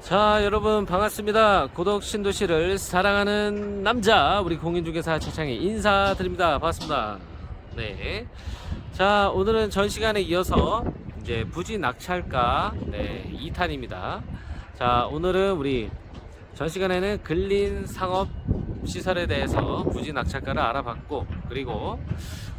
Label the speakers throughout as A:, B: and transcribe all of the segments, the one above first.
A: 자 여러분 반갑습니다. 고독 신도시를 사랑하는 남자 우리 공인중개사 최창희 인사드립니다. 반갑습니다. 네자 오늘은 전 시간에 이어서 이제 부지 낙찰가 네 2탄입니다. 자 오늘은 우리 전 시간에는 근린 상업 시설에 대해서 부지 낙찰가를 알아봤고 그리고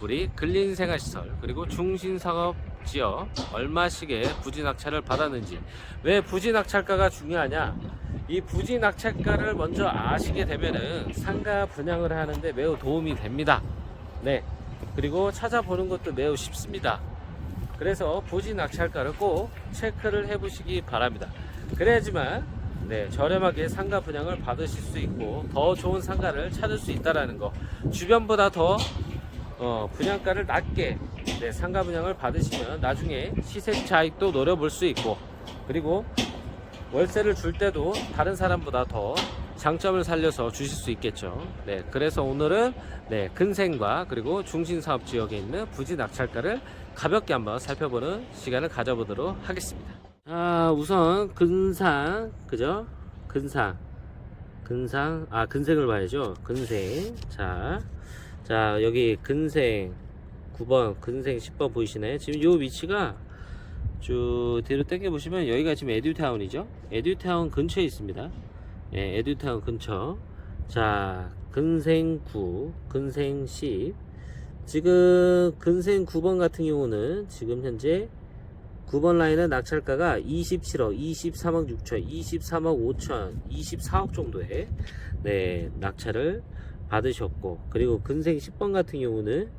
A: 우리 근린 생활시설 그리고 중심 상업 지역 얼마씩의 부지 낙찰을 받았는지. 왜 부지 낙찰가가 중요하냐? 이 부지 낙찰가를 먼저 아시게 되면은 상가 분양을 하는데 매우 도움이 됩니다. 네. 그리고 찾아보는 것도 매우 쉽습니다. 그래서 부지 낙찰가를 꼭 체크를 해 보시기 바랍니다. 그래야지만 네, 저렴하게 상가 분양을 받으실 수 있고 더 좋은 상가를 찾을 수 있다라는 거. 주변보다 더 어, 분양가를 낮게 네, 상가 분양을 받으시면 나중에 시세 차익도 노려볼 수 있고 그리고 월세를 줄 때도 다른 사람보다 더 장점을 살려서 주실 수 있겠죠. 네, 그래서 오늘은 네, 근생과 그리고 중심 사업 지역에 있는 부지 낙찰가를 가볍게 한번 살펴보는 시간을 가져보도록 하겠습니다. 아, 우선 근상, 그죠? 근상, 근상, 아 근생을 봐야죠. 근생. 자, 자 여기 근생 9번, 근생 10번 보이시나요? 지금 요 위치가 쭉 뒤로 당겨 보시면 여기가 지금 에듀타운이죠. 에듀타운 근처에 있습니다. 예, 에듀타운 근처. 자, 근생 9, 근생 10. 지금 근생 9번 같은 경우는 지금 현재 9번 라인은 낙찰가가 27억, 23억 6천, 23억 5천, 24억 정도의 네, 낙찰을 받으셨고 그리고 근생 10번 같은 경우는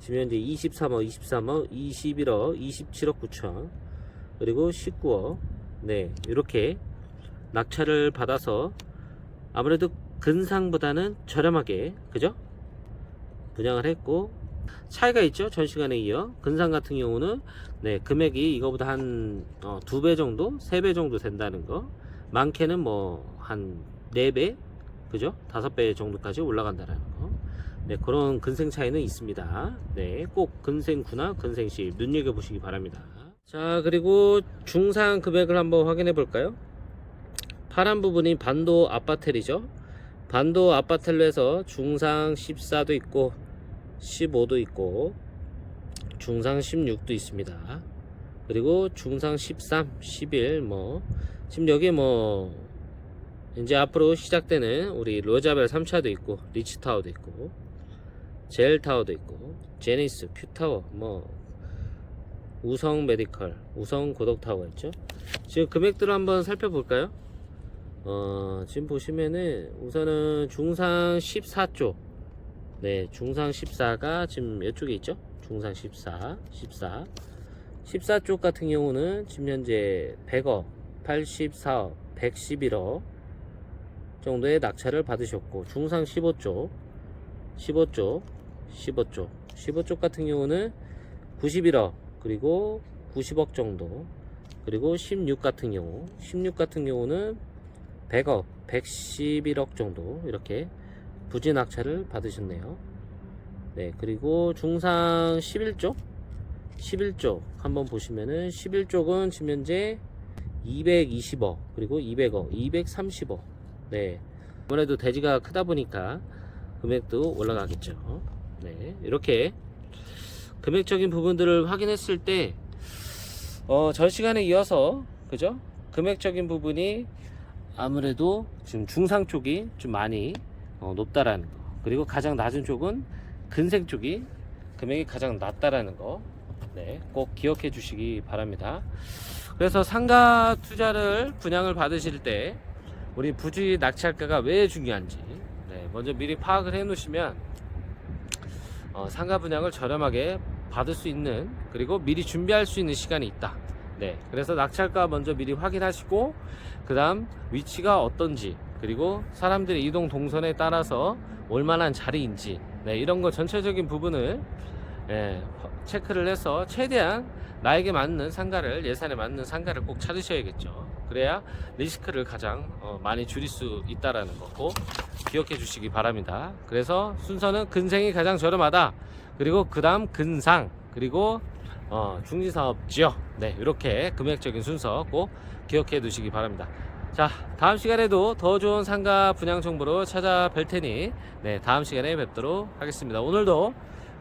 A: 지금 현재 23억, 23억, 21억, 27억 9천 그리고 19억. 네 이렇게 낙찰을 받아서 아무래도 근상보다는 저렴하게 그죠? 분양을 했고 차이가 있죠? 전 시간에 이어. 근상 같은 경우는 네 금액이 이거보다 한 어, 두배 정도 세 배 정도 된다는 거. 많게는 뭐 한 네 배 그죠? 다섯 배 정도까지 올라간다는 거 네, 그런 근생 차이는 있습니다. 네, 꼭 근생구나 근생시 눈여겨 보시기 바랍니다. 자, 그리고 중상 금액을 한번 확인해 볼까요? 파란 부분이 반도 아파텔이죠. 반도 아파텔로 해서 중상 14도 있고 15도 있고 중상 16도 있습니다. 그리고 중상 13, 11, 뭐 지금 여기 뭐 이제 앞으로 시작되는 우리 로자벨 3차도 있고 리치타워도 있고 젤 타워도 있고 제니스, 퓨타워, 뭐 우성 메디컬, 우성 고덕 타워가 있죠. 지금 금액들을 한번 살펴볼까요? 어, 지금 보시면은 우선은 중상 14쪽 네, 중상 14가 지금 이쪽에 있죠? 중상 14, 14 14쪽 같은 경우는 지금 현재 100억, 84억, 111억 정도의 낙찰을 받으셨고 중상 15쪽 15쪽 15쪽. 15쪽 같은 경우는 91억 그리고 90억 정도. 그리고 16 같은 경우. 16 같은 경우는 100억 111억 정도 이렇게 부지 낙찰을 받으셨네요. 네 그리고 중상 11쪽? 11쪽 한번 보시면은 11쪽은 지금 현재 220억 그리고 200억 230억. 네. 아무래도 대지가 크다 보니까 금액도 올라가겠죠 네 이렇게 금액적인 부분들을 확인했을 때 어, 전 시간에 이어서 그죠? 금액적인 부분이 아무래도 지금 중상 쪽이 좀 많이 어, 높다라는 거. 그리고 가장 낮은 쪽은 근생 쪽이 금액이 가장 낮다라는 거. 네, 꼭 기억해 주시기 바랍니다. 그래서 상가 투자를 분양을 받으실 때 우리 부지 낙찰가가 왜 중요한지 네, 먼저 미리 파악을 해 놓으시면 어, 상가 분양을 저렴하게 받을 수 있는 그리고 미리 준비할 수 있는 시간이 있다. 네, 그래서 낙찰가 먼저 미리 확인하시고 그 다음 위치가 어떤지 그리고 사람들의 이동 동선에 따라서 올만한 자리인지 네, 이런 거 전체적인 부분을 예, 체크를 해서 최대한 나에게 맞는 상가를 예산에 맞는 상가를 꼭 찾으셔야겠죠. 그래야 리스크를 가장 어, 많이 줄일 수 있다라는 거고 기억해 주시기 바랍니다. 그래서 순서는 근생이 가장 저렴하다. 그리고 그다음 근상 그리고 어, 중지 사업 지역 네 이렇게 금액적인 순서 꼭 기억해 두시기 바랍니다. 자 다음 시간에도 더 좋은 상가 분양 정보로 찾아뵐 테니 네 다음 시간에 뵙도록 하겠습니다. 오늘도